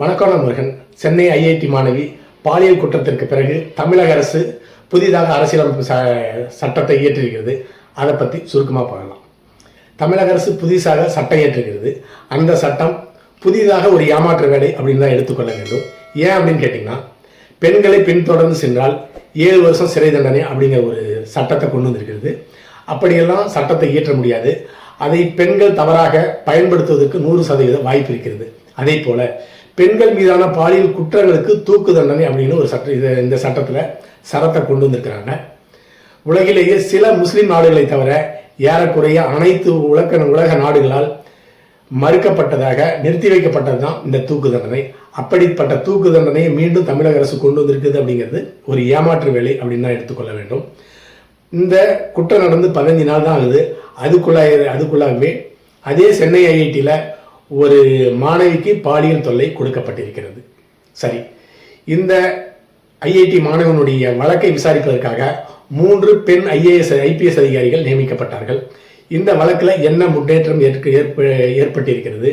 வணக்கம் முருகன் சென்னை ஐஐடி மாணவி பாலியல் குற்றத்திற்கு பிறகு தமிழக அரசு புதிதாக அரசியலமைப்பு ச சட்டத்தை இயற்றிருக்கிறது. அதை பற்றி சுருக்கமாக பார்க்கலாம். தமிழக அரசு புதிதாக சட்டம் இயற்றுகிறது அந்த சட்டம் புதிதாக ஒரு ஏமாற்று வேலை அப்படின்னு தான் எடுத்துக்கொள்ள வேண்டும். ஏன் அப்படின்னு கேட்டிங்கன்னா பெண்களை பின்தொடர்ந்து சென்றால் ஏழு வருஷம் சிறை தண்டனை அப்படிங்கிற ஒரு சட்டத்தை கொண்டு வந்திருக்கிறது. அப்படியெல்லாம் சட்டத்தை இயற்ற முடியாது. அதை பெண்கள் தவறாக பயன்படுத்துவதற்கு நூறு சதவீதம் வாய்ப்பு இருக்கிறது. அதே போல் பெண்கள் மீதான பாலியல் குற்றங்களுக்கு தூக்கு தண்டனை அப்படின்னு ஒரு சட்ட இது இந்த சட்டத்தில் சரத்தை கொண்டு வந்திருக்கிறாங்க. உலகிலேயே சில முஸ்லீம் நாடுகளை தவிர ஏறக்குறைய அனைத்து உலக உலக நாடுகளால் மறுக்கப்பட்டதாக நிறுத்தி வைக்கப்பட்டது தான் இந்த தூக்கு தண்டனை. அப்படிப்பட்ட தூக்கு தண்டனையை மீண்டும் தமிழக அரசு கொண்டு வந்திருக்குது அப்படிங்கிறது ஒரு ஏமாற்று வேலை அப்படின்னு தான் எடுத்துக்கொள்ள வேண்டும். இந்த குற்றம் நடந்து பதினஞ்சு நாள் தான் ஆகுது. அதுக்குள்ளாக அதுக்குள்ளாகவே அதே சென்னை ஐஐடியில் ஒரு மாணவிக்கு பாலியல் தொல்லை கொடுக்கப்பட்டிருக்கிறது. சரி இந்த ஐஐடி மாணவனுடைய வழக்கை விசாரிப்பதற்காக மூன்று பெண் ஐஏஎஸ் ஐபிஎஸ் அதிகாரிகள் நியமிக்கப்பட்டார்கள். இந்த வழக்கில் என்ன முன்னேற்றம் ஏற்க ஏற்ப ஏற்பட்டிருக்கிறது?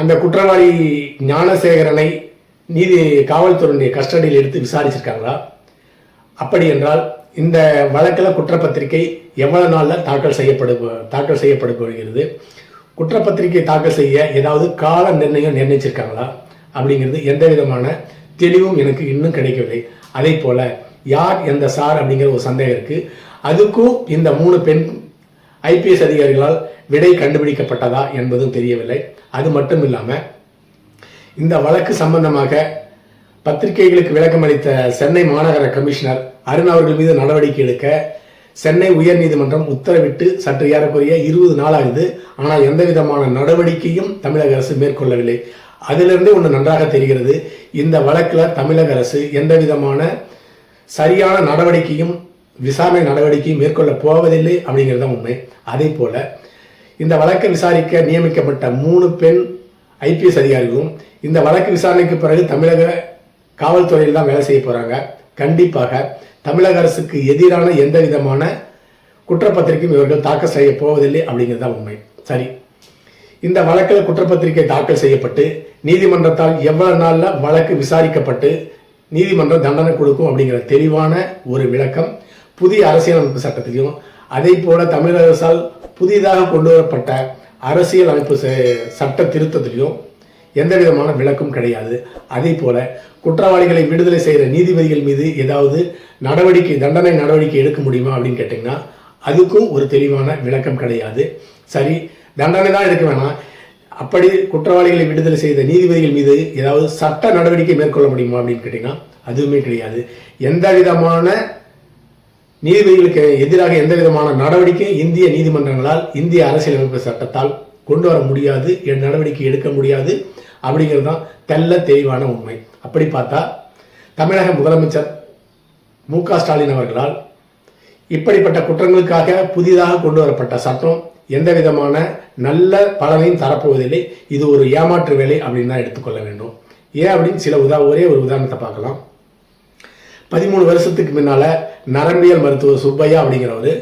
அந்த குற்றவாளி ஞானசேகரனை நீதி காவல்துறையினுடைய கஸ்டடியில் எடுத்து விசாரிச்சிருக்காங்களா? அப்படி என்றால் இந்த வழக்கில் குற்றப்பத்திரிகை எவ்வளவு நாளில் தாக்கல் செய்யப்படு தாக்கல் செய்யப்படுகிறது குற்றப்பத்திரிகை தாக்கல் செய்ய ஏதாவது கால நிர்ணயம் நிர்ணயிச்சிருக்காங்களா? அப்படிங்கிறது எந்த விதமான தெளிவும் எனக்கு இன்னும் கிடைக்கவில்லை. அதே போல யார் எந்த சார் அப்படிங்கிற ஒரு சந்தேகம் இருக்கு. அதுக்கும் இந்த மூணு பெண் ஐபிஎஸ் அதிகாரிகளால் விடை கண்டுபிடிக்கப்பட்டதா என்பதும் தெரியவில்லை. அது மட்டும் இல்லாமல் இந்த வழக்கு சம்பந்தமாக பத்திரிகைகளுக்கு விளக்கம் அளித்த சென்னை மாநகர கமிஷனர் அருண் அவர்கள் மீது நடவடிக்கை எடுக்க சென்னை உயர்நீதிமன்றம் உத்தரவிட்டு சற்று ஏறக்குறைய இருபது நாளாகுது ஆனால் எந்த விதமான நடவடிக்கையும் தமிழக அரசு மேற்கொள்ளவில்லை. அதிலிருந்து ஒன்று நன்றாக தெரிகிறது. இந்த வழக்கில் தமிழக அரசு எந்த விதமான சரியான நடவடிக்கையும் விசாரணை நடவடிக்கையும் மேற்கொள்ள போவதில்லை அப்படிங்கிறது தான் உண்மை. அதே போல இந்த வழக்கை விசாரிக்க நியமிக்கப்பட்ட மூணு பெண் ஐபிஎஸ் அதிகாரிகளும் இந்த வழக்கு விசாரணைக்கு பிறகு தமிழக காவல்துறையில் தான் வேலை செய்ய போகிறாங்க கண்டிப்பாக தமிழக அரசுக்கு எதிரான எந்த விதமான குற்றப்பத்திரிகையும் இவர்கள் தாக்கல் செய்ய போவதில்லை அப்படிங்கிறது தான் உண்மை. சரி. இந்த வழக்கில் குற்றப்பத்திரிகை தாக்கல் செய்யப்பட்டு நீதிமன்றத்தால் எவ்வளவு நாளில் வழக்கு விசாரிக்கப்பட்டு நீதிமன்றம் தண்டனை கொடுக்கும் அப்படிங்கிற தெளிவான ஒரு விளக்கம் புதிய அரசியலமைப்பு சட்டத்திலையும் அதே போல தமிழக அரசால் புதிதாக கொண்டு வரப்பட்ட அரசியல் அமைப்பு சட்ட திருத்தத்திலையும் எந்த விதமான விளக்கம் கிடையாது. அதே போல குற்றவாளிகளை விடுதலை செய்கிற நீதிபதிகள் மீது ஏதாவது நடவடிக்கை தண்டனை நடவடிக்கை எடுக்க முடியுமா அப்படின்னு கேட்டிங்கன்னா அதுக்கும் ஒரு தெளிவான விளக்கம் கிடையாது. சரி தண்டனை தான் எடுக்க வேணாம். அப்படி குற்றவாளிகளை விடுதலை செய்த நீதிபதிகள் மீது ஏதாவது சட்ட நடவடிக்கை மேற்கொள்ள முடியுமா அப்படின்னு கேட்டிங்கன்னா அதுவுமே கிடையாது. எந்த விதமான நீதிபதிகளுக்கு எதிராக எந்த விதமான நடவடிக்கையும் இந்திய நீதிமன்றங்களால் இந்திய அரசியலமைப்பு சட்டத்தால் கொண்டு வர முடியாது என் நடவடிக்கை எடுக்க முடியாது அப்படிங்கிறது தான் தெல்ல தெளிவான உண்மை. அப்படி பார்த்தா தமிழக முதலமைச்சர் மு க ஸ்டாலின் அவர்களால் இப்படிப்பட்ட குற்றங்களுக்காக புதிதாக கொண்டு வரப்பட்ட சட்டம் எந்த விதமான நல்ல பலனையும் தரப்போவதில்லை. இது ஒரு ஏமாற்று வேலை அப்படின்னு தான் எடுத்துக்கொள்ள வேண்டும். ஏன் அப்படின்னு சில உதா ஒரே ஒரு உதாரணத்தை பார்க்கலாம். பதிமூணு வருஷத்துக்கு முன்னால் நரம்பியல் மருத்துவர் சுப்பையா அப்படிங்கிறவர்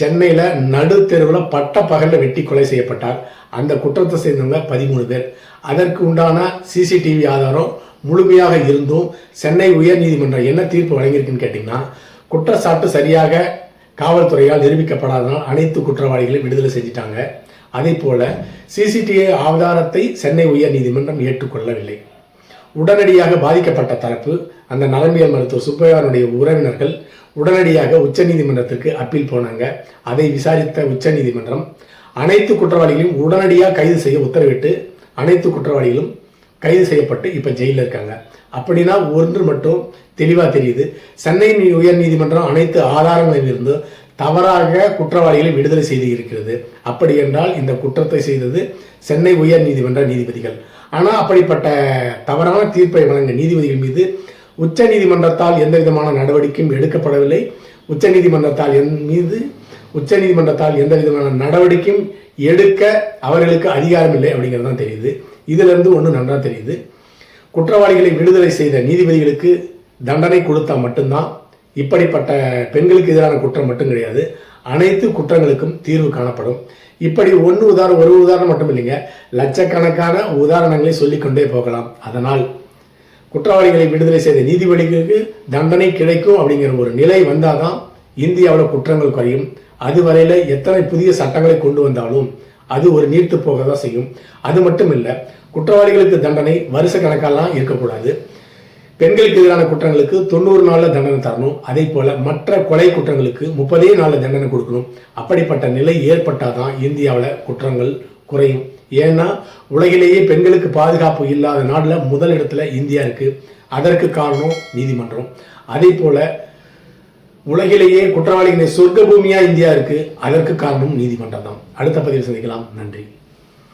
சென்னையில் நடு தெருவில் பட்ட பகலில் வெட்டி கொலை செய்யப்பட்டார். அந்த குற்றத்தை சேர்ந்தவங்க பதிமூணு பேர். அதற்கு உண்டான சிசிடிவி ஆதாரம் முழுமையாக இருந்தும் சென்னை உயர்நீதிமன்றம் என்ன தீர்ப்பு வழங்கியிருக்குன்னு கேட்டிங்கன்னா குற்றச்சாட்டு சரியாக காவல்துறையால் நிரூபிக்கப்படாததால் அனைத்து குற்றவாளிகளையும் விடுதலை செஞ்சிட்டாங்க. அதே போல சிசிடிவி ஆதாரத்தை சென்னை உயர்நீதிமன்றம் ஏற்றுக்கொள்ளவில்லை. உடனடியாக பாதிக்கப்பட்ட தரப்பு அந்த நலமியல் மருத்துவர் சுப்பையாருடைய உறவினர்கள் உடனடியாக உச்சநீதிமன்றத்திற்கு அப்பீல் போனாங்க. அதை விசாரித்த உச்சநீதிமன்றம் அனைத்து குற்றவாளிகளையும் உடனடியாக கைது செய்ய உத்தரவிட்டு அனைத்து குற்றவாளிகளும் கைது செய்யப்பட்டு இப்போ ஜெயிலில் இருக்காங்க. அப்படின்னா ஒன்று மட்டும் தெளிவாக தெரியுது. சென்னை உயர்நீதிமன்றம் அனைத்து ஆதாரங்களில் இருந்து தவறாக குற்றவாளிகளை விடுதலை செய்து இருக்கிறது. அப்படி என்றால் இந்த குற்றத்தை செய்தது சென்னை உயர்நீதிமன்ற நீதிபதிகள். ஆனால் அப்படிப்பட்ட தவறான தீர்ப்பை வழங்கிய நீதிபதிகள் மீது உச்ச நீதிமன்றத்தால் எந்த விதமான நடவடிக்கையும் எடுக்கப்படவில்லை. உச்ச நீதிமன்றத்தால் என் மீது உச்ச நீதிமன்றத்தால் எந்த விதமான நடவடிக்கையும் எடுக்க அவர்களுக்கு அதிகாரம் இல்லை அப்படிங்கிறது தான் தெரியுது. இதிலிருந்து ஒன்று நன்றா தெரியுது. குற்றவாளிகளை விடுதலை செய்த நீதிபதிகளுக்கு தண்டனை கொடுத்தா மட்டும்தான் இப்படிப்பட்ட பெண்களுக்கு எதிரான குற்றம் மட்டும் கிடையாது. அனைத்து குற்றங்களுக்கும் தீர்வு காணப்படும். இப்படி ஒன்று உதாரணம் ஒரு உதாரணம் மட்டும் இல்லைங்க லட்சக்கணக்கான உதாரணங்களை சொல்லிக்கொண்டே போகலாம். அதனால் குற்றவாளிகளை விடுதலை செய்த நீதிபதிகளுக்கு தண்டனை கிடைக்கும் அப்படிங்கிற ஒரு நிலை வந்தாதான் இந்தியாவில் குற்றங்கள் குறையும். அதுவரையில் எத்தனை புதிய சட்டங்களை கொண்டு வந்தாலும் அது ஒரு நீர்த்து போக தான் செய்யும். அது மட்டும் இல்லை குற்றவாளிகளுக்கு தண்டனை வருஷ கணக்காலாம் இருக்கக்கூடாது. பெண்களுக்கு எதிரான குற்றங்களுக்கு தொண்ணூறு நாளில் தண்டனை தரணும். அதே போல மற்ற கொலை குற்றங்களுக்கு முப்பதே நாளில் தண்டனை கொடுக்கணும். அப்படிப்பட்ட நிலை ஏற்பட்டாதான் இந்தியாவில் குற்றங்கள் குறையும். ஏன்னா உலகிலேயே பெண்களுக்கு பாதுகாப்பு இல்லாத நாட்டில் முதல் இடத்துல இந்தியா இருக்கு. அதற்கு காரணம் நீதிமன்றம். அதே போல உலகிலேயே குற்றவாளிகளின் சொர்க்க பூமியா இந்தியா இருக்கு. அதற்கு காரணம் நீதிமன்றம் தான். அடுத்த பதிவில் சந்திக்கலாம். நன்றி.